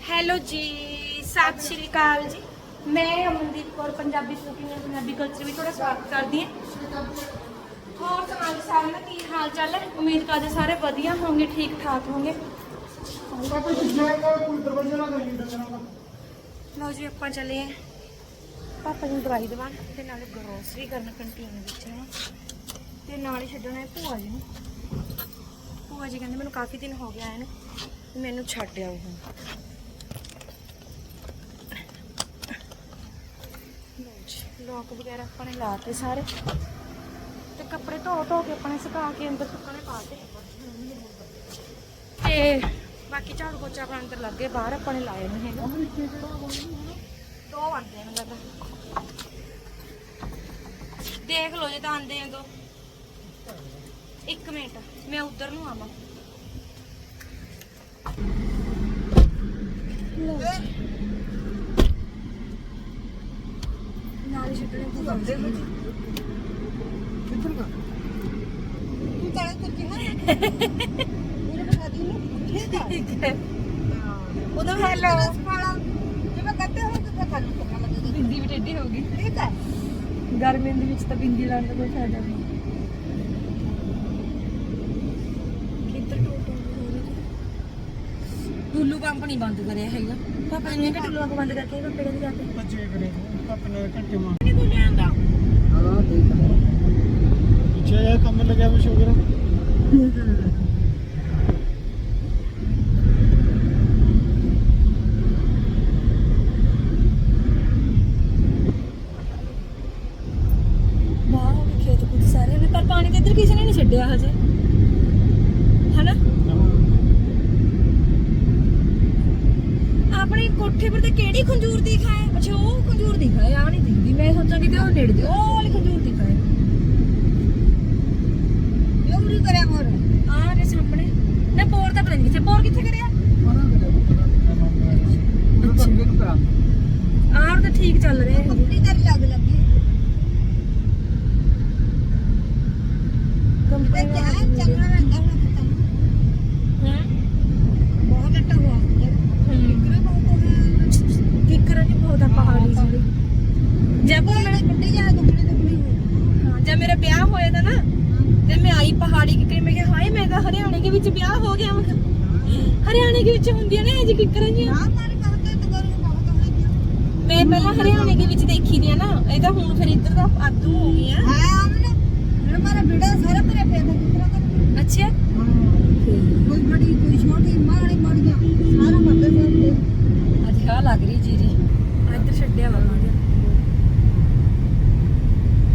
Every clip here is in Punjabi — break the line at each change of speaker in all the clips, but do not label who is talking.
ਹੈਲੋ ਜੀ ਸਤਿ ਸ਼੍ਰੀ ਅਕਾਲ ਜੀ। ਮੈਂ Amandeep Kaur Punjabi cooking and Punjabi culture ਵਿੱਚ ਤੁਹਾਡਾ ਸਵਾਗਤ ਕਰਦੀ ਹਾਂ। ਹੋਰ ਸੁਣਾਓ ਜੀ ਸਾਰਿਆਂ ਦਾ ਕੀ ਹਾਲ ਚਾਲ ਹੈ? ਉਮੀਦ ਕਰਦੇ ਸਾਰੇ ਵਧੀਆ ਹੋਣਗੇ ਠੀਕ ਠਾਕ ਹੋਣਗੇ ਲਓ ਜੀ ਆਪਾਂ ਚੱਲੇ ਆਂ ਪਾਪਾ ਜੀ ਨੂੰ ਦਵਾਈ ਦਵਾਉਣ ਤੇ ਨਾਲੇ ਗਰੋਸਰੀ ਕਰਨ ਕੰਟੀਨ ਵਿੱਚ ਹੈ ਤੇ ਨਾਲੇ ਛੱਡਣਾ ਹੈ ਭੂਆ ਜੀ ਨੂੰ। ਭੂਆ ਜੀ ਕਹਿੰਦੇ ਮੈਨੂੰ ਕਾਫੀ ਦਿਨ ਹੋ ਗਿਆ ਆਏ ਨੂੰ ਮੈਨੂੰ ਛੱਡ ਆਓ ਹੁਣ ਲਓ ਜੀ ਲੋਕ ਵਗੈਰਾ ਆਪਾਂ ਨੇ ਲਾਤੇ ਸਾਰੇ। ਤੇ ਕੱਪੜੇ ਧੋ ਧੋ ਕੇ ਆਪਣੇ ਸੁਕਾ ਕੇ ਅੰਦਰ ਸੁੱਕਣੇ ਪਾਤੇ ਤੇ। ਬਾਕੀ ਝਾੜੂ ਪੋਚਾ ਆਪਣਾ ਅੰਦਰ ਲੱਗੇ, ਬਾਹਰ ਆਪਾਂ ਨੇ ਲਾਏ ਨਹੀਂ ਹੈਗੇ। ਦੋ ਆਂਦੇ ਨੇ ਲੱਗਦਾ। ਦੇਖ ਲਓ ਜੇ ਤਾਂ ਆਂਦੇ ਆ ਦੋ। ਇੱਕ ਮਿੰਟ, ਮੈਂ ਉਧਰ ਨੂੰ ਆਵਾਂ। ਨਾਲ ਛੱਡਣੇ ਤੂੰ ਕਰਦੇ ਹੋ ਜੀ
ਤੂੰ ਤਾਂ ਤੁਰਜੀ ਨਾ ਮੇਰੇ ਬਤਾ ਦੀ ਨੂੰ ਠੀਕ ਹੈ
ਠੀਕ ਹੈ
ਉਹਦਾ
Hello.
ਵਾਲਾ ਜਿਵੇਂ ਕਹਿੰਦੇ ਹੋ ਤਾਂ ਤੁਹਾਨੂੰ ਪਤਾ ਲੱਗੇਗਾ
ਬਿੰਦੀ ਵੀ ਟੇਢੀ ਹੋ ਗਈ
ਠੀਕ ਹੈ
ਗਰਮੀ ਦੇ ਵਿੱਚ ਤਾਂ ਬਿੰਦੀ ਲਾਉਣ ਦਾ ਕੋਈ ਫਾਇਦਾ ਨਹੀਂ ਟੁੱਲੂ ਪੰਪ ਨਹੀਂ ਬੰਦ ਕਰਿਆ ਹੈਗਾ। ਪਾਪਾ ਨੇ ਟੁੱਲੂ ਪੰਪ ਬੰਦ ਕਰਕੇ ਪਾਪੇ ਕਹਿੰਦੇ ਜਾ ਕੇ
ਬੱਚੇ ਕਰੇ ਆਪਣੇ ਘੰਟੇ ਮਾਰ।
ਹਾਂ ਠੀਕ ਹੈ
ਪਿੱਛੇ ਜਾ ਕੰਮ ਲੱਗਿਆ ਵੀ ਸ਼ੁਗਰ
ਵਾਹ ਹੋ ਗਏ ਖੇਤ ਕੁਝ ਸਾਰੇ ਨੇ ਪਰ ਪਾਣੀ ਤੇ ਇੱਧਰ ਕਿਸੇ ਨੇ ਨਹੀਂ ਛੱਡਿਆ ਹਜੇ ਹਨਾ ਆਪਣੇ ਕੋਠੇ ਪਰ ਤੇ ਕਿਹੜੀ ਖੰਜੂਰ ਦੀ ਖਾਏ ਅੱਛਾ ਉਹ ਖੰਜੂਰ ਦੀ ਖਾਏ ਆ ਨਹੀਂ ਦਿਖਦੀ ਮੈਂ ਸੋਚਾਂ ਕਿ ਉਹ ਨੇੜੇ ਦੀ ਉਹ ਵਾਲੀ ਖੰਜੂਰ ਦੀ ਖਾਏ
ਜੋ ਵੀ ਕਰਿਆ ਮੋਰ
ਆ ਰੇ ਸਾਹਮਣੇ ਨਾ ਪੋਰ ਤਾਂ ਪਤਾ ਨਹੀਂ ਕਿੱਥੇ ਪੋਰ ਕਿੱਥੇ ਕਰਿਆ ਆਹ ਤਾਂ ਠੀਕ ਚੱਲ ਰਿਹਾ ਹੈ
ਕੰਪਨੀ ਤੇਰੀ ਲੱਗ ਲੱਗੀ ਤੇ
ਕੰਪਨੀ
ਕਿਆ ਹੈ, ਚੱਲਣਾ ਰਹਿੰਦਾ ਹੁਣ ਖਤਮ
ਹੈ
ਬਹੁਤ ਲੱਟਾ ਹੋਆ ਕਿਰੇ ਬਹੁਤ ਹੋ ਗਿਆ
ਕਿਕਰਾਂ ਨਹੀਂ ਬਹੁਤ ਆ ਪਹਾੜੀ ਜਿਹੜੀ ਮੈਂ
ਨਹੀਂ ਕੱਢੀ ਜਾ ਦੁਗਣੀ ਦੁਗਣੀ ਹੋ
ਹਾਂ, ਜਦ ਮੇਰਾ ਵਿਆਹ ਹੋਇਆ ਤਾਂ ਨਾ ਤੇ ਮੈਂ ਆਈ ਪਹਾੜੀ ਕਿਕਰੇ ਮੈਂ ਕਿਹਾ ਹਾਏ ਮੈਂ ਤਾਂ ਹਰਿਆਣੇ ਦੇ ਵਿੱਚ ਵਿਆਹ ਹੋ ਗਿਆ ਮੈਂ ਹਰਿਆਣੇ ਦੇ ਵਿੱਚ ਹੁੰਦੀਆਂ ਨੇ ਇਹ ਜੀ ਕਿਕਰਾਂ ਜੀ ਮੈਂ ਪਹਿਲਾਂ ਹਰਿਆਣੇ ਦੇ ਵਿੱਚ ਦੇਖੀ ਦੀਆਂ ਨਾ ਇਹ ਤਾਂ ਹੁਣ ਫਿਰ ਇੱਧਰ ਦਾ ਆਦੂ ਹੋ ਗਈਆਂ।
ਹੈ ਆਮਨ ਜਿਹੜਾ ਮਾਰਾ ਬੇੜਾ ਸਾਰਾ ਮੇਰੇ ਪੇ ਦਾ ਕਿਤਰਾ ਕਰ
ਅੱਛਾ।
ਕੋਈ ਬੜੀ ਕੋਈ ਛੋਟੀ ਮਾੜੀ ਮਾੜੀਆਂ ਸਾਰਾ ਮੱਦੇ ਤੇ
ਅੱਜ ਆ ਲੱਗ ਰਹੀ ਜੀਰੀ। ਇੱਧਰ ਛੱਡਿਆ ਵਾ ਮਾਰਿਆ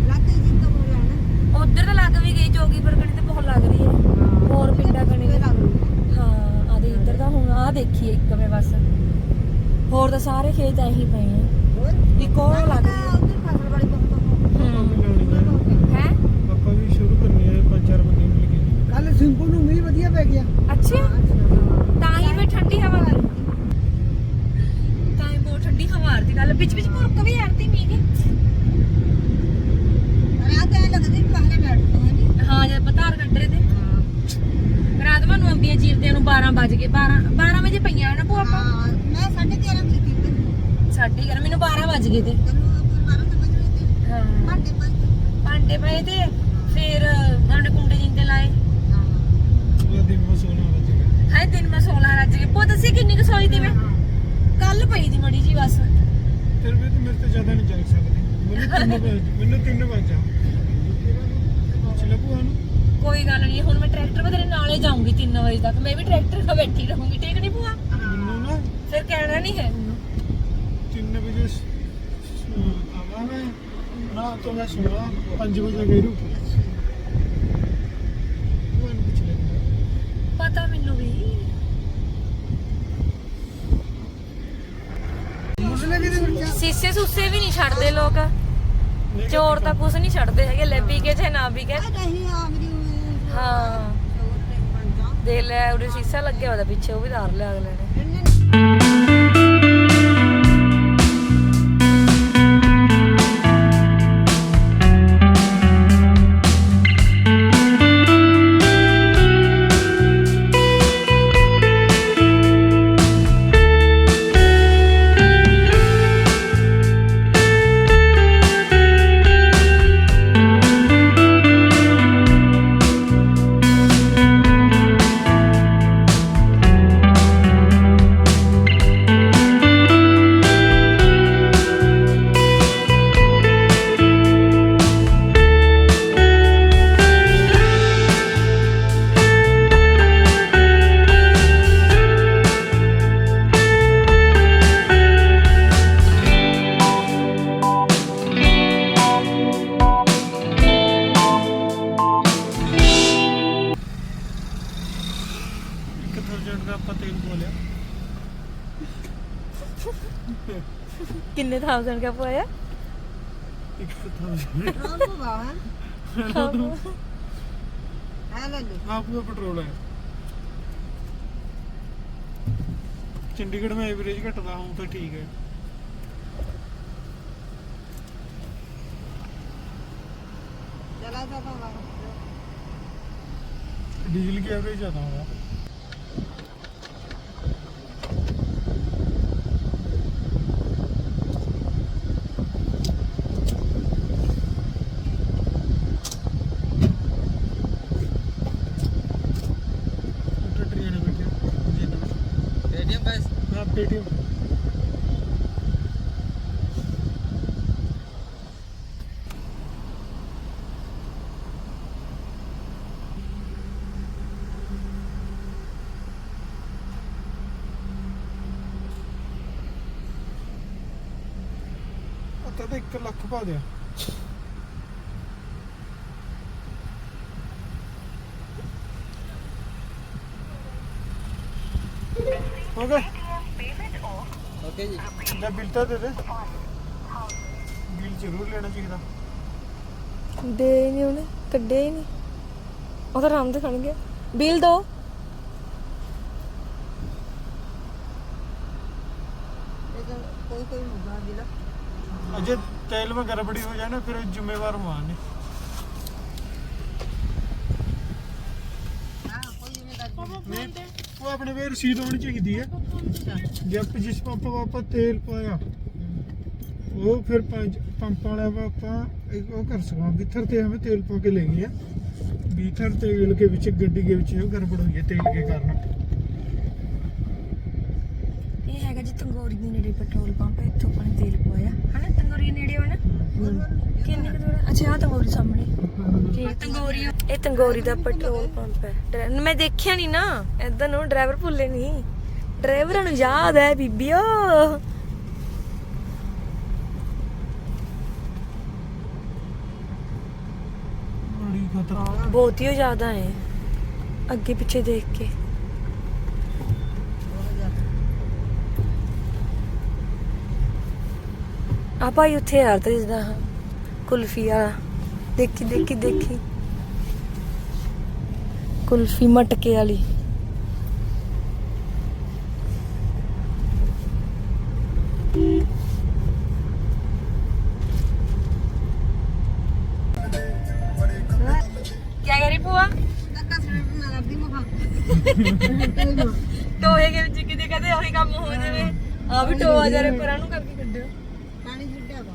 ਲਾਤੇ ਜੀ ਤਾਂ ਹੋ ਜਾਣਾ
ਉਧਰ ਤਾਂ ਲੱਗ ਵੀ ਗਈ ਜੋਗੀ ਬਰਗਣੀ ਤੇ ਬਹੁਤ ਲੱਗ ਰਹੀ ਹੈ। ਹੋਰ ਪਿੰਡਾਂ ਕਣੀ
ਤੇ ਲੱਗ
ਹਾਂ। ਆਦੇ ਇੱਧਰ ਤਾਂ ਹੁਣ ਆ ਦੇਖੀ ਇੱਕ ਮੈਂ ਬਸ। ਹੋਰ ਤਾਂ ਸਾਰੇ ਖੇਤ ਐਹੀ ਪਏ ਆ।
ਹੋਰ?
ਇੱਕ ਉਹ ਲੱਗ ਰਹੀ
ਉੱਧਰ ਫਸਲ ਵਾਲੀ ਬਹੁਤ
ਹੈ
ਆਪਾਂ ਵੀ ਸ਼ੁਰੂ ਕਰਨੀ ਹੈ ਪੰਜ ਚਾਰ ਬੰਦੇ ਮਿਲ ਕੇ
ਕੱਲ ਸਿੰਪਲ ਨੂੰ ਮੀਂਹ ਵਧੀਆ ਪੈ ਗਿਆ
ਅੱਛਾ ਤਾਂ ਹੀ ਮੈਂ ਠੰਡੀ ਹਵਾ ਕਰ ਤਾਂ ਹੀ ਬਹੁਤ ਠੰਡੀ ਹਵਾ ਆ ਰਹੀ ਗੱਲ ਵਿੱਚ ਵਿੱਚ ਭੁਰਕ ਵੀ ਆਰਤੀ ਮੀਂਹ ਦੀ
ਰਾਤ ਐ ਲੱਗਦੀ ਬਾਹਰੇ ਬੈਠਦੇ ਹਾਂ ਜੀ
ਹਾਂ ਜਦ ਪਤਾਰ ਕੱਢਰੇ ਤੇ ਰਾਤ ਨੂੰ ਅੰਬੀਆਂ ਚੀਰਦਿਆਂ ਨੂੰ 12 ਵਜ ਗਏ 12 12 ਵਜੇ ਪਈਆਂ ਨਾ ਭੂਆ ਆਪਾਂ
ਹਾਂ ਮੈਂ 11:30 ਕੀਤੀ ਤੇ
ਸਾਢੇ ਗਿਆਰਾਂ ਮੈਨੂੰ 12 ਵਜ ਗਏ ਤੇ
ਤੈਨੂੰ ਆਪਾਂ 12 ਵਜੇ ਤੇ
ਹਾਂ
ਭਾਂਡੇ ਪਾ
ਭਾਂਡੇ ਪਏ ਤੇ ਫਿਰ ਸਾਡੇ ਕੁੰਡੇ ਜਿੰਦੇ ਲਾਏ
ਉਹ ਦਿਨ ਮਾ ਸੋਨਾ ਵੱਜ ਗਿਆ
ਹਾਏ ਦਿਨ ਮੈਂ 16 ਰੱਜ ਗਏ ਪੋ ਦੱਸੀ ਕਿੰਨੀ ਕੁ ਸੋਈ ਦੀ ਮੈਂ ਕੱਲ ਪਈ ਦੀ ਮੜੀ ਜੀ ਬਸ
ਫਿਰ ਵੀ ਤੂੰ ਮੇਰੇ ਤੋਂ ਜ਼ਿਆਦਾ ਨਹੀਂ ਚੱਲ ਸਕਦੀ ਮੈਨੂੰ ਤਿੰਨ ਵਜੇ ਮੈਨੂੰ ਤਿੰਨ ਵਜੇ ਪੁੱਛ ਲੈ ਭੂਆ ਨੂੰ
ਕੋਈ ਗੱਲ ਨਹੀਂ ਹੁਣ ਮੈਂ ਟਰੈਕਟਰ ਤੇ ਤੇਰੇ ਨਾਲੇ ਜਾਊਂਗੀ 3 ਵਜੇ ਤੱਕ। ਮੈਂ ਵੀ ਟਰੈਕਟਰ 'ਤੇ ਬੈਠੀ ਰਹੂੰਗੀ ਠੀਕ ਨਹੀਂ ਭੂਆ?
ਮੈਨੂੰ ਨਾ
ਫਿਰ ਕਹਿਣਾ ਨਹੀਂ ਹੈ। ਮੈਨੂੰ
ਤਿੰਨ ਵਜੇ ਮੈਂ ਨਾ ਤੋਂ ਮੈਂ ਸੁਣਾ 5 ਵਜੇ ਗਈ ਰੂ ਭੂਆ ਨੂੰ ਪੁੱਛ ਲੈ
ਪਤਾ ਮੈਨੂੰ ਵੀ। ਸੀਸੇ ਸੂਸੇ ਵੀ ਨਹੀਂ ਛੱਡਦੇ ਲੋਕ। ਚੋਰ ਤਾਂ ਕੁਛ ਨਹੀਂ ਛੱਡਦੇ ਹੈਗੇ ਲੈ ਪੀ ਕੇ ਚਾਹੇ ਨਾ ਪੀ ਕੇ
ਆ ਨਹੀਂ ਆ ਮੇਰੀ
ਹਾਂ। ਦੇ ਲੈ ਉਹਦੇ ਸੀਸਾ ਲੱਗਿਆ ਉਹਦਾ ਪਿੱਛੇ ਉਹ ਵੀ ਧਾਰ ਲਿਆ ਅਗਲੇ ਨੇ।
1000
ਚੰਡੀਗੜ੍ਹ ਮੈਂ ਐਵਰੇਜ ਘਟਦਾ
ਹੂੰ ਤਾਂ ਠੀਕ ਹੈ। चला जाता होगा ਡੀਜ਼ਲ ਕੀ
ਐਵਰੇਜ ਜ਼ਿਆਦਾ
ਹੋਗਾ ਦਿੱਤਾ ਤਾਂ 1 ਲੱਖ ਪਾ ਦਿਆ। ਹੋ ਗਿਆ
ਓਕੇ ਜੀ।
ਜਾਂ ਬਿੱਲ ਤਾਂ ਦੇ ਦੇ। ਬਿੱਲ ਜ਼ਰੂਰ ਲੈਣਾ ਚਾਹੀਦਾ।
ਦੇ ਨਹੀਂ ਉਹਨੇ ਕੱਢਿਆ ਹੀ ਨਹੀਂ। ਉਹ ਤਾਂ ਆਰਾਮ ਦੇ ਖੜ ਗਿਆ। ਬਿੱਲ ਦੋ।
ਤੇਲ में ਗਰਬੜੀ हो जाए ना फिर जिम्मेवार वहाँ ने वो अपने पे रसीद होनी चाहिए है जब जिस पंप वापा तेल ਉਹ ਫਿਰ ਪੰਪ ਵਾਲਾ ਆਪਾਂ ਉਹ ਕਰ ਸਕਾਂ ਬੀਥਰ ਤੇ ਹਮੇ ਤੇਲ ਪਾ ਕੇ ਲੈ ਗਏ ਬੀਥਰ ਬਿਥਰ ਤੇਲ ਕੇ ਵਿੱਚ ਗੱਡੀ ਦੇ ਵਿੱਚ ਗੜਬੜ ਹੋਈ ਹੈ
ਤੇਲ ਕੇ ਕਾਰਨ। ਤੰਗੋਰੀ ਦੇ ਨੇੜੇ ਪੈਟਰੋਲ ਪੰਪ ਹੈ ਇੱਥੋਂ ਆਪਾਂ ਨੇ ਤੇਲ ਪਵਾਇਆ। ਹਨਾ ਤੰਗੋਰੀ ਦੇ ਨੇੜੇ ਹੋਣਾ? ਕਿੰਨੇ ਕੁ ਦੂਰ ਆ? ਅੱਛਾ ਆ ਤੰਗੋਰੀ ਸਾਹਮਣੇ। ਠੀਕ ਤੰਗੋਰੀ ਇਹ ਤੰਗੋਰੀ ਦਾ ਪੈਟਰੋਲ ਪੰਪ ਹੈ। ਮੈਂ ਦੇਖਿਆ ਨਹੀਂ ਨਾ। ਇਦਾਂ ਨੂੰ ਡਰਾਈਵਰ ਭੁੱਲੇ ਨਹੀਂ ਡਰਾਈਵਰਾਂ ਨੂੰ ਯਾਦ ਹੈ ਬੀਬੀਓ। ਬਹੁਤ ਹੀ ਜ਼ਿਆਦਾ ਹੈ। ਅੱਗੇ ਪਿੱਛੇ ਦੇਖ ਕੇ। ਆ ਭਾਈ ਉੱਥੇ ਯਾਰ ਤੇ ਜਿੱਦਾਂ ਕੁਲਫੀ ਵਾਲਾ। ਦੇਖੀ ਦੇਖੀ ਦੇਖੀ। ਕੁਲਫੀ ਮਟਕੇ ਵਾਲੀ। ਕੀ ਟੋਏ ਦੇ ਵਿੱਚ ਕਿਤੇ ਕਦੇ ਉਹੀ ਕੰਮ ਹੋ ਜਾਵੇ। ਆ ਵੀ ਟੋਆ ਜਰੇ ਪਰਾਂ ਨੂੰ ਕਰਕੇ ਕੱਢਿਓ
ਪਾਣੀ ਛੱਡਿਆ ਵਾ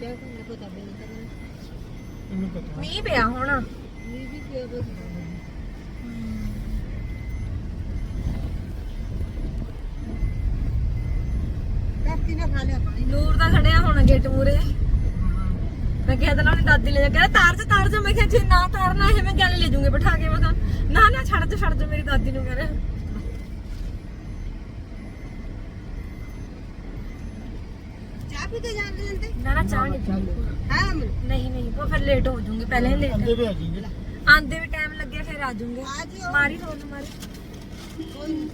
ਚਾਹ ਕੋਈ ਪਤਾ ਨਹੀਂ ਕਰਨਾ
ਇਹਨੂੰ ਪਤਾ
ਮੀਂਹ ਪਿਆ ਹੁਣ। ਨੂਰ ਦਾ ਖੜਿਆ ਹੁਣ ਗੇਟ ਮੂਰੇ ਮੈਂ ਕਿਹਾ ਤਾਂ ਉਹਨੇ ਦਾਦੀ ਲੈ ਜਾ। ਕਹਿੰਦਾ ਤਾਰ ਚ ਤਾਰ ਚ ਮੈਂ ਕਿਹਾ ਜੇ ਨਾ ਤਾਰਨਾ ਹੈ ਮੈਂ ਗੱਲ ਲੈ ਜੂੰਗੇ ਬਿਠਾ ਕੇ। ਮੈਂ ਕਿਹਾ ਨਾ ਨਾ ਛੱਡ ਦੋ ਛੱਡ ਦੋ ਮੇਰੀ ਦਾਦੀ ਨੂੰ ਕਹਿ
ਜਾਂਦੇ
ਨਾ ਨਾ ਚਾਹ ਨਹੀਂ ਪੀਣੀ।
ਹਾਂ ਮੈਂ।
ਨਹੀਂ ਨਹੀਂ ਉਹ ਫਿਰ ਲੇਟ ਹੋ ਜਾਊਂਗੀ ਪਹਿਲਾਂ ਹੀ
ਅੱਗੇ
ਲੇਟ
ਵੀ ਆ ਜਾਏंगे
ਆਂਦੇ ਵੀ ਟਾਈਮ ਲੱਗਿਆ ਫਿਰ ਆ ਜਾਊਂਗੇ।
ਆ ਜਿਓ
ਮਾਰੀ ਫੋਨ ਮਾਰੀ।
ਕੋਈ ਨੀ।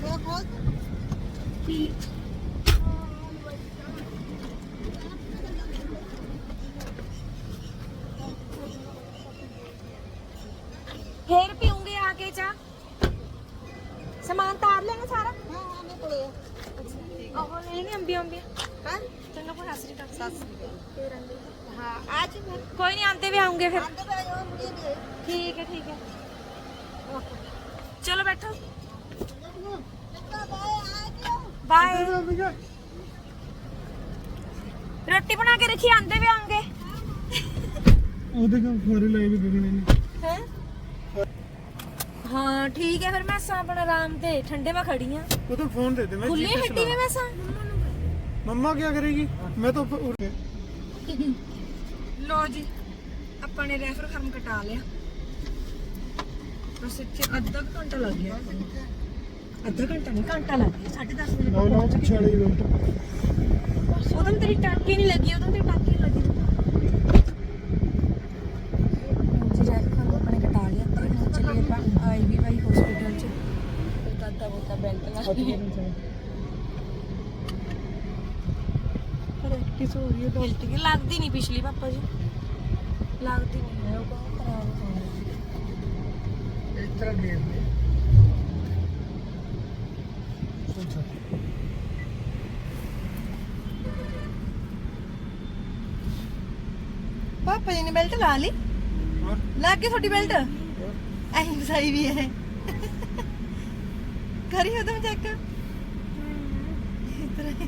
ਖੋਲ ਖੋਲ
ਫੇਰ ਪੀਉਂਗੇ ਆ ਕੇ ਚਾਹ ਸਮਾਨ ਤਾਰ ਲੈਣਾ ਸਾਰਾ
ਹਾਂ ਹਾਂ ਮੈਂ ਕੋਲੇ ਆ
ਉਹ ਲੈਣੀ ਅੰਬੀ ਅੰਬੀ
ਹਾਂ
ਚੰਗਾ ਕੋਈ ਹਸਰੀ ਟੱਕ
ਸੱਸ ਹਾਂ ਅੱਜ ਮੈਂ
ਕੋਈ ਨਹੀਂ ਆਂਦੇ ਵੀ ਆਉਂਗੇ ਫਿਰ
ਆਂਦੇ ਪਏ ਜੋ ਮੁੰਡੇ ਦੇ
ਚਲੋ ਬੈਠੋ।
ਬਾਏ
ਰੋਟੀ ਬਣਾ ਕੇ ਰੱਖੀ ਆਂਦੇ ਵੀ ਆਂਗੇ
ਉਹਦੇ ਕੰਮ ਫੋਰੇ ਲਾਏ ਵੀ ਬਗਣੇ ਨੇ।
ਹੈ? ਹਾਂ ਠੀਕ ਹੈ ਫਿਰ ਮੈਂ ਸਾਂ ਆਪਣਾ ਆਰਾਮ ਤੇ ਠੰਡੇ ਮਾ ਖੜੀ
ਉਹ ਤਾਂ ਫੋਨ ਦੇ ਦੇ ਮੈਂ
ਖੁੱਲੀ
GPS
ਹੱਡੀ ਮੈਂ ਸਾਂ।
ਮੰਮਾ ਕੀ ਕਰੇਗੀ? ਮੈਂ ਤਾਂ ਉੱਪਰ-
ਲੋ ਜੀ ਆਪਾਂ ਨੇ ਰੈਫਰ ਖਰਮ ਕਟਾ ਲਿਆ। ਬਸ ਇੱਥੇ ਅੱਧਾ ਲੱਗਦੀ ਨਹੀਂ ਪਿਛਲੀ ਪਾਪਾ ਜੀ। ਲੱਗਦੀ ਨਹੀਂ ਹੈ ਉਹ ਬਹੁਤ ਖਰਾਬ ਹੋ ਗਈ
ਗੇਰ ਦੇ ਸੋਚਾ
ਪਾਪਾ ਜੀ ਨੇ ਬੈਲਟ ਲਾ ਲਈ। ਲੱਗ ਗਈ ਤੁਹਾਡੀ ਬੈਲਟ? ਐਂ ਫਸਾਈ ਵੀ ਹੈ ਕਰੀ ਉਦੋਂ ਚੈੱਕ ਇਤਰਾ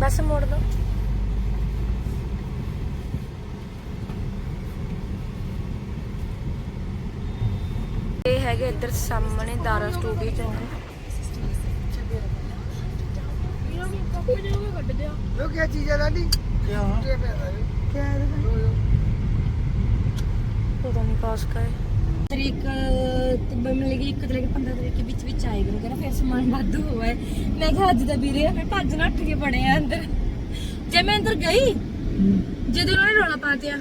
ਬਸ ਮੋੜ ਦੋ ਇਹ ਹੈਗੇ ਇੱਧਰ ਸਾਹਮਣੇ ਦਾਰਾ ਸਟੂਡੀਓ ਚ
ਉਹ ਕੀ ਚੀਜ਼ ਹੈ ਲਾਲੀ
ਕਿਆ?
ਕੀ ਹੈ।
ਪਤਾ ਨਹੀਂ ਕਾਸ ਕਾ ਹੈ। ਤਰੀਕ ਤੇ ਮਿਲ ਗਈ ਇੱਕ ਤਰੀਕ 15 ਤਰੀਕ ਦੇ ਵਿੱਚ ਵਿੱਚ ਆਏਗਾ। ਮੈਂ ਕਹਿੰਦਾ ਫਿਰ ਸਮਾਨ ਵਾਧੂ ਹੋਇਆ ਮੈਂ ਕਿਹਾ ਅੱਜ ਦਾ ਵੀਰੇ ਮੈਂ ਭੱਜ ਨੱਠ ਕੇ ਬੜੇ ਆ ਅੰਦਰ। ਜੇ ਮੈਂ ਅੰਦਰ ਗਈ ਜਦੋਂ ਉਹਨਾਂ ਨੇ ਰੌਲਾ ਪਾ ਦਿਆ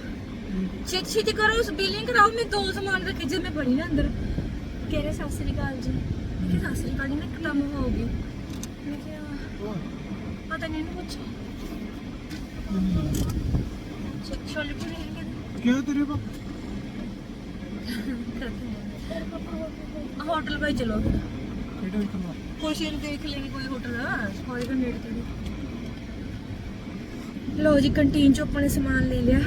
ਛੇਤੀ ਛੇਤੀ ਕਰੋ ਉਸ ਬਿਲਿੰਗ ਕਰਾਓ ਮੈਂ ਦੋ ਸਮਾਨ ਰੱਖੇ ਜਦ ਮੈਂ ਬੜੀ ਨਾ ਅੰਦਰ। ਕਹਿ ਰਹੇ ਸਤਿ ਸ੍ਰੀ ਅਕਾਲ ਜੀ? ਮੈਂ ਕਿਹਾ ਸਤਿ ਸ੍ਰੀ ਅਕਾਲ ਜੀ? ਮੈਂ ਖਤਮ ਹੋ ਗਈ। ਮੈਂ ਕਿਹਾ ਪਤਾ ਨਹੀਂ ਇਹਨੂੰ ਕੁਛ ਛੋਲੇ ਪੂਰੇ ਹੈਗੇ
ਕਿਆ ਤੇਰੇ ਪਾਪ
ਹੋਟਲ ਭਾਈ ਚਲੋ।
ਕਿਹੜਾ ਕਰਵਾ
ਕੁਛ ਨੂੰ ਦੇਖ ਲੈਣੀ ਕੋਈ ਹੋਟਲ ਹੋਏਗਾ ਨੇੜੇ ਤੇੜੇ। ਲੋ ਜੀ ਕੰਟੀਨ ਚੋਂ ਆਪਾਂ ਨੇ ਸਮਾਨ ਲੈ ਲਿਆ।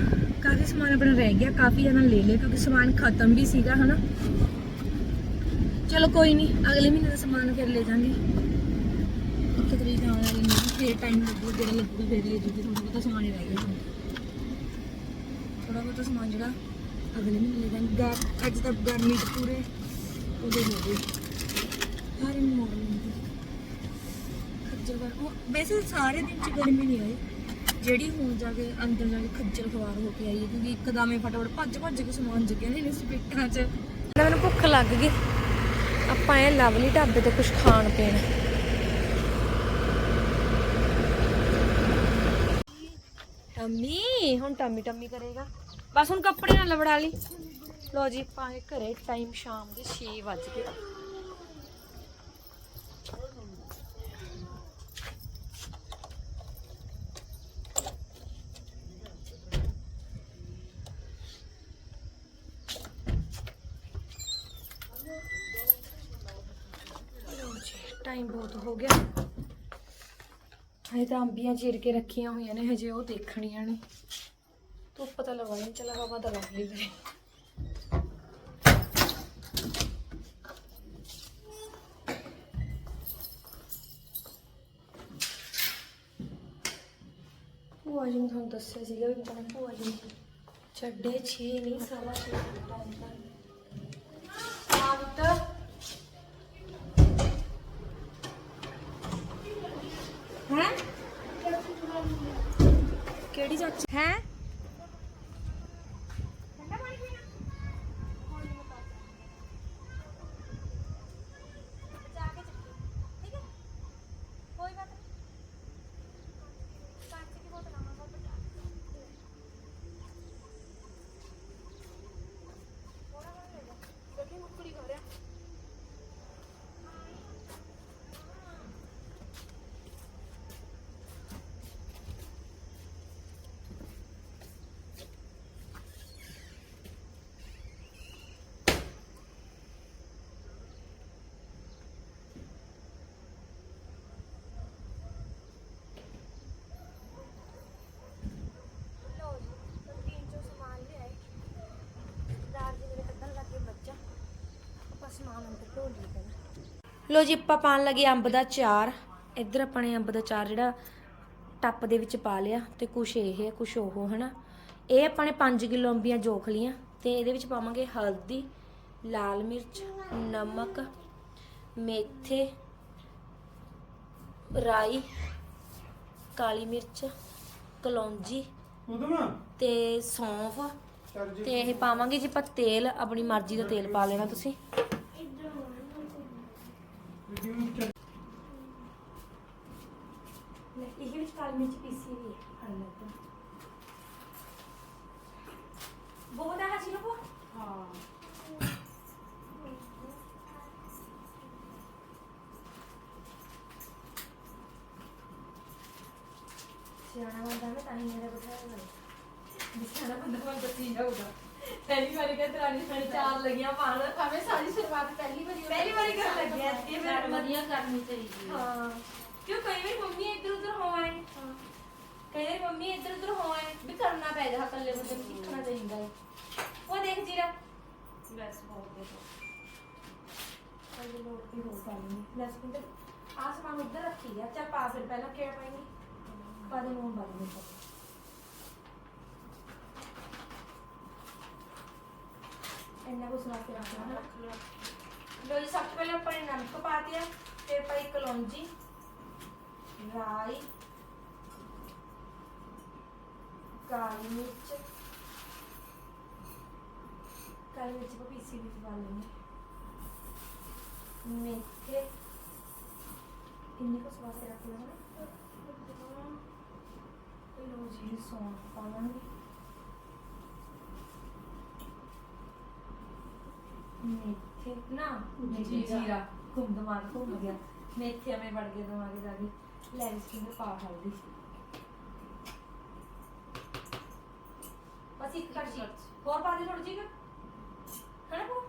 ਕਾਫੀ ਸਮਾਨ ਆਪਣਾ ਰਹਿ ਗਿਆ ਕਾਫੀ ਜਣਾ ਲੈ ਲਿਆ ਕਿਉਂਕਿ ਸਮਾਨ ਖਤਮ ਵੀ ਸੀਗਾ ਹਨਾ? ਚਲੋ ਕੋਈ ਨਹੀਂ ਅਗਲੇ ਮਹੀਨੇ ਦਾ ਸਮਾਨ ਫਿਰ ਲੈ ਜਾਾਂਗੇ। ਇੱਕ ਤਰੀਕ ਆਉਣ ਵਾਲੀ ਨਹੀਂ ਫੇਰ ਟਾਈਮ ਲੱਗੂ, ਜਿਹੜਾ ਲੱਗੂ ਫਿਰ ਲੈ ਜੂਗੀ ਥੋੜਾ ਬਹੁਤਾ ਸਮਾਨ ਹੀ ਰਹਿ ਗਿਆ ਥੋੜਾ ਬਹੁਤਾ ਸਮਾਨ ਜਿਹੜਾ ਅਗਲੇ ਮਹੀਨੇ ਲੈ ਜਾਾਂਗੇ। ਗਾ- ਅੱਜ ਤੱਕ ਗਰਮੀ ਚ ਪੂਰੇ ਉਹਦੇ ਹੋ ਗਏ। ਹਰ ਮੋਰਨਿੰਗ ਦੀ ਖੱਜਲ ਉਹ ਵੈਸੇ ਸਾਰੇ ਦਿਨ ਚ ਗਰਮੀ ਨਹੀਂ ਆਈ। ਜਿਹੜੀ ਹੁਣ ਜਾ ਕੇ ਅੰਦਰ ਜਾ ਕੇ ਖੱਜਲ ਖਵਾਰ ਹੋ ਕੇ ਆਈ ਹੈ, ਕਿਉਂਕਿ ਇੱਕਦਮੇ ਫਟਾਫਟ ਭੱਜ ਭੱਜ ਕੇ ਸਮਾਨ ਜਗਿਆ ਨਹੀਂ ਸਪੀਕਾਂ 'ਚ। ਮੈਨੂੰ ਭੁੱਖ ਲੱਗ ਗਈ। ਆਪਾਂ ਇਹ ਲਵਲੀ ਢਾਬੇ ਤੇ ਕੁਝ ਖਾਣ ਪੀਣ। ਟੰਮੀ, ਹੁਣ ਟੰਮੀ ਟੰਮੀ ਕਰੇਗਾ। ਬਸ ਹੁਣ ਕੱਪੜੇ ਨਾਲ ਲਵੜਾ ਲਈ। ਲੋ ਜੀ ਪਾਏ ਘਰੇ ਟਾਈਮ ਸ਼ਾਮ ਦੇ 6 ਵੱਜ ਗਏ ਲਓ ਜੀ ਟਾਈਮ ਬਹੁਤ ਹੋ ਗਿਆ ਹਜੇ ਤਾਂ ਅੰਬੀਆਂ ਚੀਰ ਕੇ ਰੱਖੀਆਂ ਹੋਈਆਂ ਨੇ, ਹਜੇ ਉਹ ਦੇਖਣੀਆਂ ਨੇ। ਧੁੱਪ ਤਾਂ ਲਵਾਈ ਚਲਾ ਹਵਾ ਤਾਂ ਲੱਗ ਲਈ ਗਈ ਭੂਆ ਜੀ ਨੇ ਤੁਹਾਨੂੰ ਦੱਸਿਆ ਸੀਗਾ ਵੀ ਭੂਆ ਜੀ ਛੱਡੇ 6 ਨਹੀਂ, ਸਵਾ 6 ਟਾਈਮ ਤਾਂ ਆ ਪੁੱਤ ਹੈ ਕਿਹੜੀ ਚਾਚੀ ਹੈ ਲੋ ਜੀ ਆਪਾਂ ਪਾਣ ਲੱਗੇ ਅੰਬ ਦਾ ਚਾਰ। ਇੱਧਰ ਆਪਾਂ ਨੇ ਅੰਬ ਦਾ ਚਾਰ ਜਿਹੜਾ ਟੱਪ ਦੇ ਵਿੱਚ ਪਾ ਲਿਆ ਤੇ ਕੁਛ ਇਹ ਹੈ ਕੁਛ ਉਹ ਹਨਾ? ਇਹ ਆਪਾਂ ਨੇ 5 ਕਿਲੋ ਅੰਬੀਆਂ ਜੋਖ ਲੀਆਂ ਤੇ ਇਹਦੇ ਵਿੱਚ ਪਾਵਾਂਗੇ ਹਲਦੀ ਲਾਲ ਮਿਰਚ ਨਮਕ ਮੇਥੇ ਰਾਈ ਕਾਲੀ ਮਿਰਚ ਕਲੌਂਜੀ ਤੇ ਸੌਂਫ ਤੇ ਇਹ ਪਾਵਾਂਗੇ ਜੀ ਆਪਾਂ ਤੇਲ ਆਪਣੀ ਮਰਜ਼ੀ ਦਾ ਤੇਲ ਪਾ ਲੈਣਾ ਤੁਸੀਂ। लाल मिर्च पीसी हुई है कर लेते हैं बहुत है हाजी ਸਿਆਣਾ ਬੰਦਾ ਮੈਂ ਤਾਂ ਹੀ ਮੇਰੇ ਬਿਠਾਇਆ ਹੋਇਆ। ਸਿਆਣਾ ਬੰਦਾ ਮਨ ਪਸੀਨਾ ਹੋਗਾ ਪਹਿਲੀ ਵਾਰੀ ਕਿ ਦਰਾਣੀ ਸਾਡੇ ਚਾਰ ਲੱਗੀਆਂ ਪਾਣ
ਭਾਵੇਂ ਸਾਰੀ ਸ਼ੁਰੂਆਤ ਪਹਿਲੀ ਵਾਰੀ।
ਪਹਿਲੀ ਵਾਰੀ ਕਰਨ ਲੱਗਿਆ। ਤੇ ਮੈਂ
ਵਧੀਆ ਕਰਨੀ ਚਾਹੀਦੀ ਹਾਂ।
ਕਿਉਂ ਕਈ ਵਾਰੀ ਕਈ ਵਾਰੀ ਮੰਮੀ ਇੱਧਰ ਉੱਧਰ ਹੋ ਆਏ ਵੀ ਕਰਨਾ ਪੈ ਜਾ ਇਕੱਲੇ ਬੰਦੇ ਨੂੰ ਸਿੱਖਣਾ ਚਾਹੀਦਾ ਹੈ ਉਹ ਦੇਖ ਜੀਰਾ ਬਸ ਬਹੁਤ ਦੇ ਪਹਿਲੇ ਲੋਟ ਵੀ ਹੋ ਪਾਣੀ ਲੈਸ ਪਿੰਡ ਆਸਮਾਨ ਉੱਧਰ ਰੱਖੀ ਗਿਆ ਚੱਲ ਪਾ ਫਿਰ ਪਹਿਲਾਂ ਕਿਹੜਾ ਪਾਏਂਗੇ ਪਾ ਦੇ ਨੂੰ ਬਾਅਦ ਵਿੱਚ ਇੰਨਾ ਕੁਛ ਨਾ ਕੇ ਰੱਖਣਾ ਨਾ ਲੋ ਜੀ ਸਭ ਤੋਂ ਪਹਿਲਾਂ ਆਪਾਂ ਨੇ ਨਮਕ ਪਾ ਦਿਆ ਫਿਰ ਪਾਈ ਕਲੌਂਜੀ ਰਾਈ ਕਾਲੀ ਮਿਰਚ। ਕਾਲੀ ਮਿਰਚ ਪੀਸੀ ਵਿੱਚ ਪਾ ਲੈਣੀ ਮੇਥੇ। ਇੰਨੇ ਕੁ ਸਵਾਦ ਰੱਖ ਲੈਣਾ ਲੋ ਜੀ ਸੌਂਫ ਪਾਵਾਂਗੇ ਮੇਥੇ। ਨਾ
ਜੀਰਾ।
ਜੀਰਾ। ਘੁੰਮ ਦਿਮਾਗ ਘੁੰਮ ਗਿਆ ਮੇਥੇ ਐਵੇਂ ਵੜ ਗਏ ਦਿਮਾਗ ਜਾ ਕੇ। ਲੈ ਇਸ ਕਿੰਨੇ ਪਾ ਹਲਦੀ ਬਸ ਇੱਕ ਕੜਛੀ ਹੋਰ ਪਾ ਦੇ ਥੋੜੀ ਜਿਹੀ ਕੁ। ਹਨਾ ਪੋ।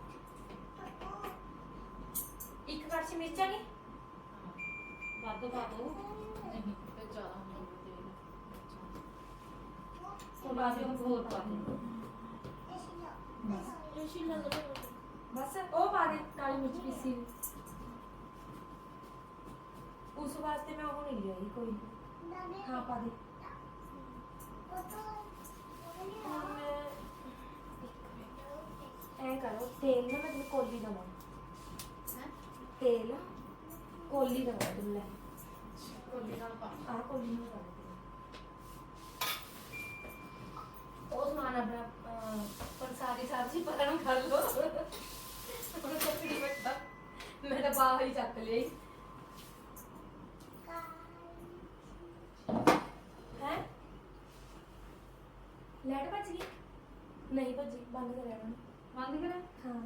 ਇੱਕ ਕੜਛੀ ਮਿਰਚਾਂ ਦੀ
ਵੱਧ ਪਾ ਦੋ ਨਹੀਂ ਫਿਰ ਜ਼ਿਆਦਾ ਹੋ ਤੇਲ
ਬਾਅਦ ਵਿੱਚ
ਹੋਰ ਪਾ ਦੇ।
ਬਸ ਉਹ ਪਾ ਦੇ ਕਾਲੀ ਮਿਰਚ ਪੀਸੀ ਹੋਈ। ਉਸ ਵਾਸਤੇ ਮੈਂ ਉਹ ਨਹੀਂ ਲਈ ਕੋਈ। ਹਾਂ ਪਾ ਦੇ। ਹੁਣ ਐ ਕਰੋ ਤੇਲ ਨਾ ਮੈਂ ਤੈਨੂੰ ਕੋਲੀ ਦਵਾਂ। ਤੇਲ ਕੋਲੀ ਦਵਾਂ ਤੈਨੂੰ ਲੈ।
ਕੋਲੀ ਨਾਲ ਪਾ
ਆ ਕੋਲੀ ਨੂੰ ਦਵਾਂ ਉਹ ਸਮਾਨ ਆਪਣਾ ਪਰ ਸਾਰੀ ਸਬਜ਼ੀ ਪਕੜਨ ਕਰ ਲੋ ਉਹਨੂੰ ਕੱਪੜੀ ਬੱਟਾ ਮੈਂ ਤਾਂ ਬਾਹਰ ਹੀ ਚੱਕ ਲਈ ਹੈ ਲੈਟ ਭੱਜ ਗਈ? ਨਹੀਂ ਭੱਜੀ ਬੰਦ ਕਰਿਆ ਉਹਨੇ।
ਬੰਦ ਕਰਾਂ
ਹਾਂ।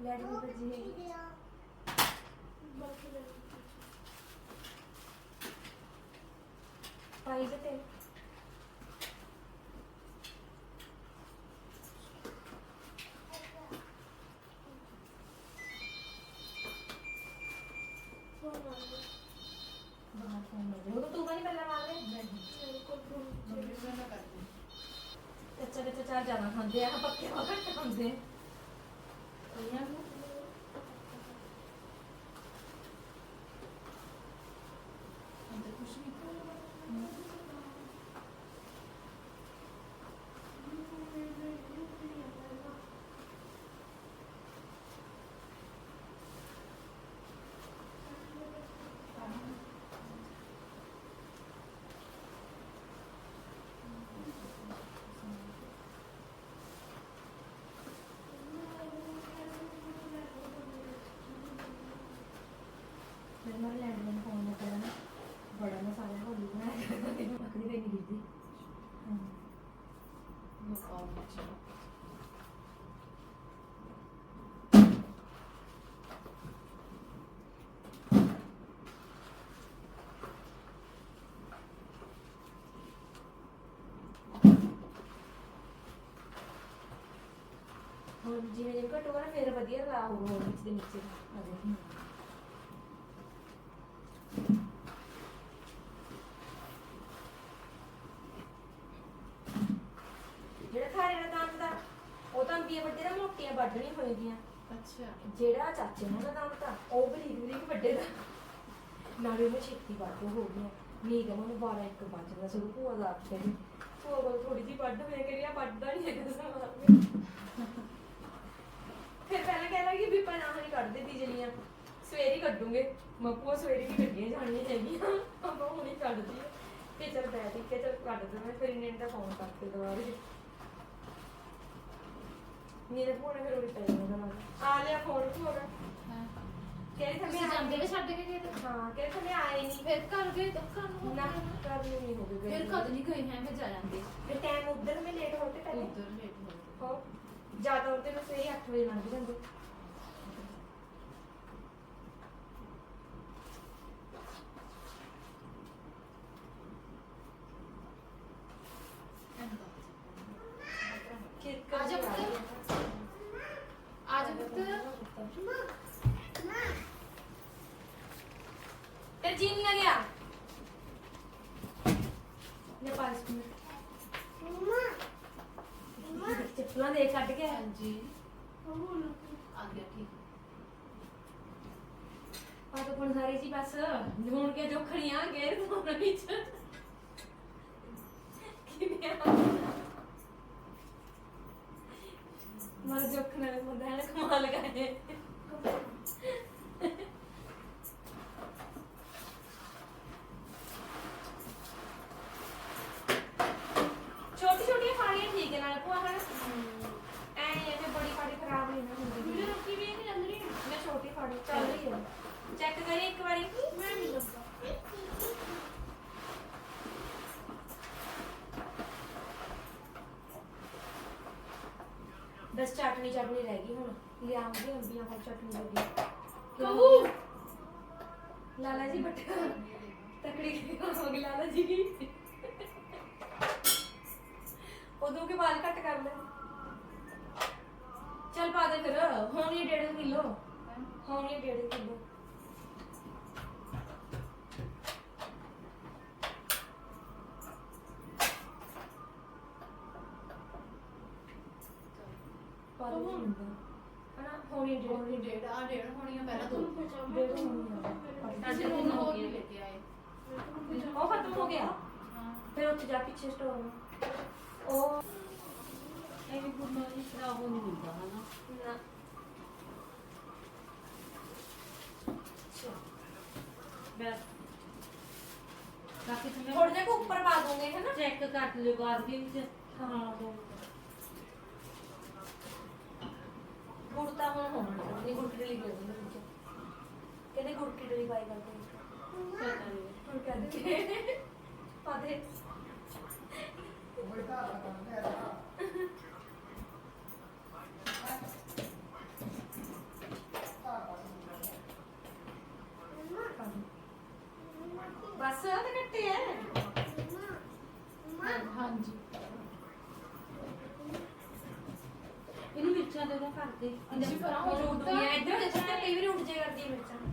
ਲੈਟ ਵੀ ਭੱਜੀ ਹੈਗੀ ਪਾਈ ਤੇਲ ਬਾਹਰ ਫੋਨ ਲੱਗ ਰਿਹਾ ਉਹ ਤੂੰ ਨਹੀਂ ਪਹਿਲਾਂ ਮਾਰ ਲੈ
ਮੰਮੀ ਮੈਂ ਨਾ ਕਰਦੀ
ਕੱਚਾ ਕੱਚਾ ਚਾਰ ਜ਼ਿਆਦਾ ਖਾਂਦੇ ਆ ਪੱਕੇ ਬਹੁਤ ਘੱਟ ਖਾਂਦੇ ਆ
ਇਹਨਾਂ ਨੂੰ ਅੰਦਰ ਕੁਛ ਨਹੀਂ
ਮੇਰੇ ਨਾਲ ਲੈਂਡਲਾਈਨ ਫੋਨ ਨਾ ਕਰਨਾ ਬੜਾ ਮਸਾਲਾ ਹੋਲੀ ਬਣਾਇਆ ਮੱਖਣੀ ਤੇ ਨਹੀਂ ਗਿਰਦੀ ਹਾਂ
ਮੁਕਾਉ ਵਿੱਚ
ਹੁਣ ਜਿਵੇਂ ਜਿਵੇਂ ਘਟੂਗਾ ਨਾ ਫਿਰ ਵਧੀਆ ਲਾ ਹੋਊਗਾ ਹੋਰ ਵਿੱਚ ਦੇ ਨੀਚੇ ਆ ਦੇ ਜਿਹੜਾ ਖਾਰੇ ਦਾ ਦੰਦ ਦਾ ਅੰਬੀਆਂ ਵੱਡੇ ਦਾ ਮੋਟੀਆਂ ਵੱਢਣੀਆਂ ਹੋਏਗੀਆਂ।
ਅੱਛਾ।
ਜਿਹੜਾ ਚਾਚੇ ਨਾਲ ਦਾ ਦੰਦ ਤਾਂ ਉਹ ਬਰੀਕ ਬਰੀਕ ਵੱਡੇ ਦਾ। ਨਾਲੇ ਉਹ ਛੇਤੀ ਵੱਢ ਹੋ ਗਿਆ ਨਹੀਂ ਕਹਿੰਦਾ ਉਹਨੂੰ 12 ਇੱਕ ਵੱਜਦਾ ਸਗੋਂ ਭੂਆ ਦਾ ਆਖਿਆ ਵੀ ਭੂਆ ਕੋਲ ਥੋੜੀ ਜਿਹੀ ਵੱਢ ਵੱਢਦਾ ਨਹੀਂ ਹੈਗਾ ਸਮਾਨ ਫਿਰ ਪਹਿਲਾਂ ਕਹਿੰਦਾ ਕਿ ਵੀ ਪਹਿਲਾਂ ਨਹੀਂ ਕੱਢਦੇ ਬਿਜਲੀਆਂ ਸਵੇਰੇ ਹੀ ਕੱਢੂਗੇ। ਮੱਪੂਆ ਸਵੇਰੇ ਹੀ ਕੱਢੀਆਂ ਜਾਣੀਆਂ ਹੈਗੀਆਂ। ਆਪਾਂ ਹੁਣ ਕੱਢਦੀ ਤੇ ਚਲ ਬੈਠ ਕੇ ਚਲ ਕੱਢ ਦੇ ਮੈਂ ਫਿਰ ਇਹਨੇ ਦਾ ਫੋਨ ਕਰਕੇ ਦੁਬਾਰੇ। ਮੇਰੇ ਫੋਨ ਫਿਰ ਉੜੀ ਪੈ ਜਾਂਦਾ ਆ। ਲਿਆ ਫੋਨ ਦਾ
ਹਾਂ।
ਕਹਿੰਦੇ ਥੱਲੇ
ਤੁਸੀਂ ਜਾਂਦੇ ਵੇ ਛੱਡ ਕੇ ਗਏ ਤੇ।
ਹਾਂ ਕਹਿੰਦੇ ਥੱਲੇ ਆਏ ਨਹੀਂ
ਫਿਰ ਘਰ ਗਏ ਤਾਂ ਘਰ ਨੂੰ
ਨਾ ਕਰ ਨਹੀਂ ਹੋ ਗਏ
ਫਿਰ ਕਦ ਨਹੀਂ ਗਏ ਹੈ ਮੈਂ ਜਾ ਜਾਂਦੇ।
ਫਿਰ ਟਾਈਮ ਉਧਰ ਮੈਂ ਲੇਟ ਹੋ ਕੇ ਪਹਿਲੇ?
ਉਧਰ ਲੇਟ ਹੋ
ਹੋ ਜ਼ਿਆਦਾ ਉਧਰ ਨੂੰ ਸਹੀ 8 ਵਜੇ ਲੰਘ ਜਾਂਦੇ ਮੇਰੇ ਚੀਨ ਨਾ ਗਿਆ ਇਹ ਪਾਸ ਮਿੰਟ ਚੱਪਲਾਂ ਦੇ ਕੱਢ ਕੇ
ਹਾਂਜੀ। ਆ ਗਿਆ ਠੀਕ।
ਤਾਂ ਸਾਰੀ ਸੀ ਬਸ ਹੁਣ ਕੇ ਜੋਖਣੀਆਂ ਗੇਰ ਫੋਨ ਵਿੱਚ ਕਿਵੇਂ ਆ ਮਰ ਜੋਖਣਾ ਮੁੰਡਾ ਹੈ ਕਮਾਲ ਕਰੇ ਛੋਟੀ ਛੋਟੀ ਫਾੜੀਆਂ ਠੀਕ ਹੈ ਨਾਲ ਭੂਆ ਹਨ ਐ ਇਹ ਤੇ ਬੜੀ ਫਾੜੀ ਖਰਾਬ ਨਹੀਂ ਨਾ ਹੁੰਦੀ ਵੀਡੀਓ ਰੁਕੀ ਵੀ ਨਹੀਂ ਲੱਗ ਰਹੀ ਮੈਂ ਛੋਟੀ ਫਾੜੀ ਚੱਲ ਰਹੀ ਹੈ ਚੈੱਕ ਕਰੀ ਇੱਕ ਵਾਰੀ ਮੈਂ ਨਹੀਂ ਲੱਗਾ ਬਸ ਚਟਨੀ ਚਟਨੀ ਰਹਿ ਗਈ ਹੁਣ। ਲਿਆਉਂਗੀ ਅੰਬੀਆਂ ਹੋਰ ਚਟਨੀ ਜੋਗੀ ਕਹੂ ਲਾਲਾ ਜੀ ਬਟ ਪਾ ਦੇ ਹੁੰਦਾ ਹਨਾ ਹੋਣੀ 1.5
ਹੋਣੀ ਡੇਢ। ਆ ਡੇਢ ਹੋਣੀਆਂ ਪਹਿਲਾਂ ਦੋ।
ਡੇਢ ਹੋਣੀ ਆ
ਅੱਜ ਤਿੰਨ ਹੋ ਗਏ ਲੈ ਕੇ ਆਏ।
ਉਹ ਖਤਮ ਹੋ ਗਿਆ?
ਹਾਂ।
ਫਿਰ ਉੱਥੇ ਜਾ ਪਿੱਛੇ ਸਟੋਰ ਨੂੰ। ਉਹ
ਐਵੇਂ ਗੁਰਮਾ ਜੀ ਖਰਾਬ ਹੋ ਨਹੀਂ ਹੁੰਦਾ ਹਨਾ?
ਨਾ।
ਬਸ। ਬਾਕੀ
ਥੋੜਾ ਜਿਹਾ ਕੁ ਉੱਪਰ ਪਾ ਦੂੰਗੇ ਹੈ ਨਾ
ਚੈੱਕ ਕਰ ਲਿਓ ਬਾਅਦ ਦੇ ਵਿੱਚ। ਹਾਂ ਦੋ
ਗੁੜ ਤਾਂ ਹੁਣ ਹੋਣਾ ਨਹੀਂ ਗੁੜ ਕਿਡਲੀ ਕਰ ਦਿੰਦੇ ਵਿੱਚ। ਕਹਿੰਦੇ ਗੁੜ ਕਿਡਲੀ ਪਾਈ ਕਰਦੇ।
ਪਤਾ ਨਹੀਂ
ਹੁਣ ਕਹਿੰਦੇ ਪਾ ਦੇ ਬਸ ਆ ਤਾਂ ਕੱਟੇ ਆ
ਹਾਂਜੀ ਇਹਨੂੰ ਮਿਰਚਾਂ
ਅੰਦਰ ਪਰਾਂ ਹੋ ਜੋ ਇੱਧਰ ਦੇਖੋ ਕਈ ਵਾਰੀ ਉੱਠ ਜੇ ਕਰਦੀ ਹੈ ਮਿਰਚਾਂ।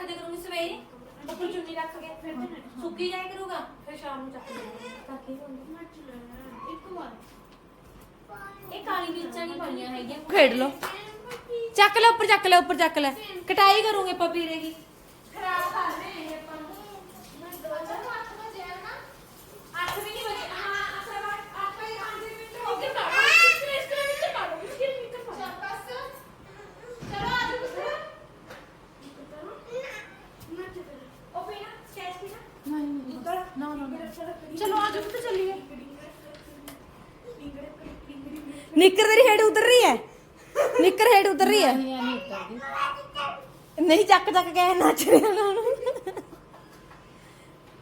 ਰੱਖ ਦੇ ਕਰੂੰਗੀ ਸਵੇਰੇ? ਉੱਪਰ ਚੁੰਨੀ ਰੱਖ ਕੇ ਫਿਰ ਸੁੱਕੀ ਜਾਇਆ ਕਰੂਗਾ? ਫਿਰ ਸ਼ਾਮ ਨੂੰ ਚੱਕ ਦੇ ਕਾਕੀ ਹੁੰਦੀ ਇਹ ਕਾਲੀ ਮਿਰਚਾਂ ਨਹੀਂ ਪਾਈਆਂ ਹੈਗੀਆਂ। ਖੇਡ ਲੋ ਚੱਕ ਲੈ ਉੱਪਰ ਚੱਕ ਲੈ ਉੱਪਰ ਚੱਕ ਲੈ। ਕਟਾਈ ਕਰੂੰਗੇ ਆਪਾਂ ਦੀ ਖਰਾਬ ਨਿੱਕਰ ਤੇਰੀ ਹੇਡ ਉਤਰ ਰਹੀ ਹੈ? ਨਿੱਕਰ ਹੇਡ ਉਤਰ ਰਹੀ ਹੈ?
ਨਹੀਂ
ਚੱਕ ਚੱਕ ਕੇ ਨੱਚ ਰਿਹਾ ਨਾ